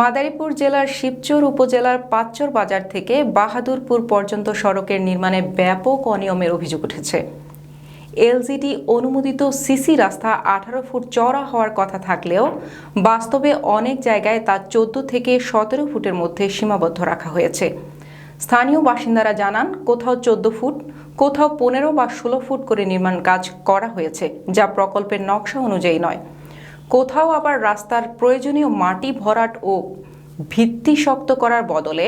মাদারীপুর জেলার শিবচর উপজেলার পাঁচচর বাজার থেকে বাহাদুরপুর পর্যন্ত সড়কের নির্মাণে ব্যাপক অনিয়মের অভিযোগ উঠেছে। এলজিডি অনুমোদিত সিসি রাস্তা আঠারো ফুট চওড়া হওয়ার কথা থাকলেও বাস্তবে অনেক জায়গায় তা চোদ্দ থেকে সতেরো ফুটের মধ্যে সীমাবদ্ধ রাখা হয়েছে। স্থানীয় বাসিন্দারা জানান, কোথাও চোদ্দ ফুট, কোথাও পনেরো বা ষোলো ফুট করে নির্মাণ কাজ করা হয়েছে, যা প্রকল্পের নকশা অনুযায়ী নয়। কোথাও আবার রাস্তার প্রয়োজনীয় মাটি ভরাট ও ভিত্তি শক্ত করার বদলে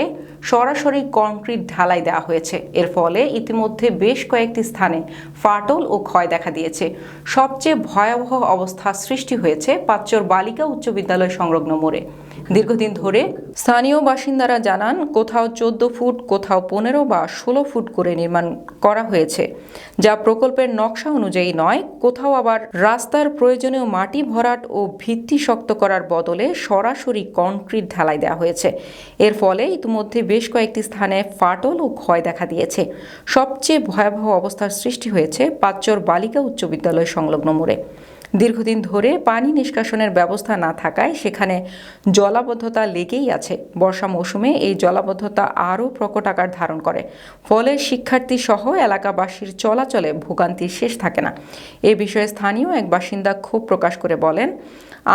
সরাসরি কংক্রিট ঢালাই দেওয়া হয়েছে। এর ফলে ইতিমধ্যে বেশ কয়েকটি স্থানে ফাটল ও ক্ষয় দেখা দিয়েছে। সবচেয়ে ভয়াবহ অবস্থা সৃষ্টি হয়েছে পাচ্চর বালিকা উচ্চ বিদ্যালয় সংলগ্ন মোড়ে। দীর্ঘদিন ধরে স্থানীয় বাসিন্দারা জানান, কোথাও চোদ্দ ফুট, কোথাও পনেরো বা ষোলো ফুট করে নির্মাণ করা হয়েছে, যা প্রকল্পের নকশা অনুযায়ী নয়, কোথাও আবার রাস্তার প্রয়োজনীয় মাটি ভরাট ও ভিত্তি শক্ত করার বদলে সরাসরি কংক্রিট ঢালাই দেওয়া হয়েছে। এর ফলে ইতিমধ্যে বেশ কয়েকটি স্থানে ফাটল ও ক্ষয় দেখা দিয়েছে। সবচেয়ে ভয়াবহ অবস্থার সৃষ্টি হয়েছে পাঁচচর বালিকা উচ্চ বিদ্যালয় সংলগ্ন মোড়ে। দীর্ঘদিন ধরে পানি নিষ্কাশনের ব্যবস্থা না থাকায় সেখানে জলাবদ্ধতা লেগেই আছে। বর্ষা মৌসুমে এই জলাবদ্ধতা আরও প্রকট আকার ধারণ করে। ফলে শিক্ষার্থী সহ এলাকাবাসীর চলাচলে ভোগান্তির শেষ থাকে না। এ বিষয়ে স্থানীয় এক বাসিন্দা ক্ষোভ প্রকাশ করে বলেন,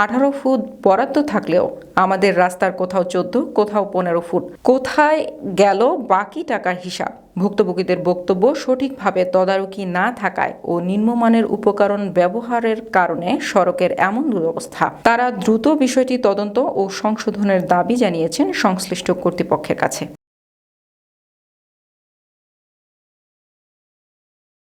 আঠারো ফুট বরাদ্দ থাকলেও আমাদের রাস্তার কোথাও চোদ্দ, কোথাও পনেরো ফুট। কোথায় গেল বাকি টাকার হিসাব? ভুক্তভোগীদের বক্তব্য সঠিকভাবে তদারকি না থাকায় ও নিম্নমানের উপকরণ ব্যবহারের কারণে সড়কের এমন দুরবস্থা। তারা দ্রুত বিষয়টি তদন্ত ও সংশোধনের দাবি জানিয়েছেন সংশ্লিষ্ট কর্তৃপক্ষের কাছে।